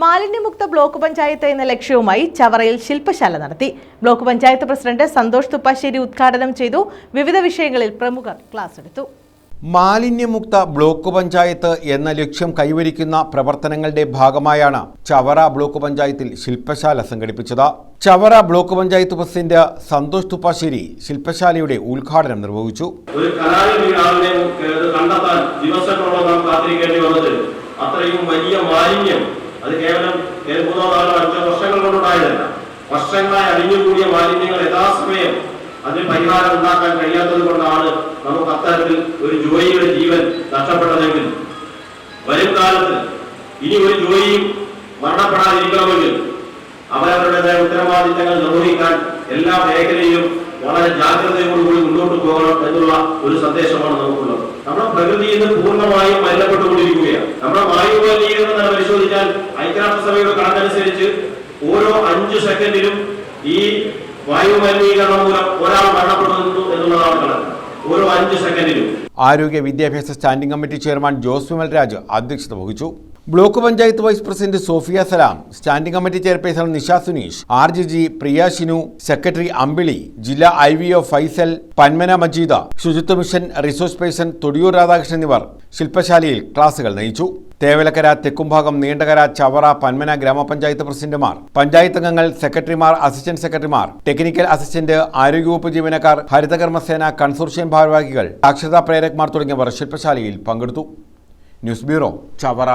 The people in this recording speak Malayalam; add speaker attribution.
Speaker 1: മാലിന്യമുക്ത ബ്ലോക്ക് പഞ്ചായത്ത് എന്ന ലക്ഷ്യവുമായി ചവറയിൽ ശില്പശാല നടത്തി. ബ്ലോക്ക് പഞ്ചായത്ത് പ്രസിഡന്റ് സന്തോഷ് തുപ്പാശ്ശേരി ഉദ്ഘാടനം ചെയ്തു. വിവിധ വിഷയങ്ങളിൽ പ്രമുഖർ ക്ലാസ് എടുത്തു.
Speaker 2: മാലിന്യമുക്ത ബ്ലോക്ക് പഞ്ചായത്ത് എന്ന ലക്ഷ്യം കൈവരിക്കുന്ന പ്രവർത്തനങ്ങളുടെ ഭാഗമായാണ് ചവറ ബ്ലോക്ക് പഞ്ചായത്തിൽ ശില്പശാല സംഘടിപ്പിച്ചത്. ചവറ ബ്ലോക്ക് പഞ്ചായത്ത് പ്രസിഡന്റ് സന്തോഷ് തുപ്പാശ്ശേരി ശില്പശാലയുടെ ഉദ്ഘാടനം നിർവഹിച്ചു.
Speaker 3: ഒരു കണ്ടെത്താൻ ദിവസങ്ങളോളം നാം കാത്തിരിക്കേണ്ടി വന്നത് അത്രയും വലിയ മാലിന്യം അത് കേവലം മൂന്നോ നാലോ അഞ്ചോ വർഷങ്ങൾ കൊണ്ടുണ്ടായതല്ല വർഷങ്ങളായി അടിഞ്ഞുകൂടിയ മാലിന്യങ്ങൾ യഥാസമയം അതിന് പരിഹാരം ഉണ്ടാക്കാൻ കഴിയാത്തത് കൊണ്ടാണ് നമുക്ക് അത്തരത്തിൽ ഒരു ജോലിയുടെ ജീവൻ നഷ്ടപ്പെട്ടതെങ്കിൽ. വരും കാലത്ത് ഇനി ഒരു ജോലിയും മരണപ്പെടാതിരിക്കണമെങ്കിൽ അവരവരുടേതായ ഉത്തരവാദിത്തങ്ങൾ നിർവഹിക്കാൻ എല്ലാ മേഖലയിലും വളരെ ജാഗ്രതയോടുകൂടി മുന്നോട്ട് പോകണം എന്നുള്ള ഒരു സന്ദേശമാണ് നമുക്കുള്ളത്. നമ്മുടെ പ്രകൃതിയിൽ നിന്ന് പൂർണമായും മലിനപ്പെട്ടുകൊണ്ടിരിക്കുകയാണ്. നമ്മുടെ വായു മലിനീകരണം ഐക്യരാഷ്ട്രസഭയുടെ കണക്കനുസരിച്ച് ഓരോ അഞ്ചു സെക്കൻഡിലും ഈ വായു മലിനീകരണം മൂലം ഒരാൾ മരണപ്പെടുന്നു എന്നുള്ളതാണ് കണക്ക്. ഓരോ അഞ്ചു സെക്കൻഡിലും.
Speaker 2: ആരോഗ്യ വിദ്യാഭ്യാസ standing committee chairman Jose Vimal Raj അധ്യക്ഷത വഹിച്ചു. Block panchayat vice president Sophia Salam standing committee chairperson Nisha Suneesh R G G Priya Shinu secretary Ambili ജില്ലാ I V O Faisal Panmana Majeeda ശുചിത്വ mission resource person Thodiyoor Radhakrishnan എന്നിവർ ശില്പശാലയിൽ ക്ലാസുകൾ നയിച്ചു. തേവലക്കര തെക്കുംഭാഗം നീണ്ടകര ചവറ പന്മന ഗ്രാമപഞ്ചായത്ത് പ്രസിഡന്റുമാർ പഞ്ചായത്ത് അംഗങ്ങൾ സെക്രട്ടറിമാർ അസിസ്റ്റന്റ് സെക്രട്ടറിമാർ ടെക്നിക്കൽ അസിസ്റ്റന്റ് ആരോഗ്യവകുപ്പ് ജീവനക്കാർ ഹരിതകർമ്മസേന കൺസോർഷ്യം ഭാരവാഹികൾ സാക്ഷരതാ പ്രേരക്മാർ തുടങ്ങിയവർ ശില്പശാലയിൽ പങ്കെടുത്തു. News bureau Chavara.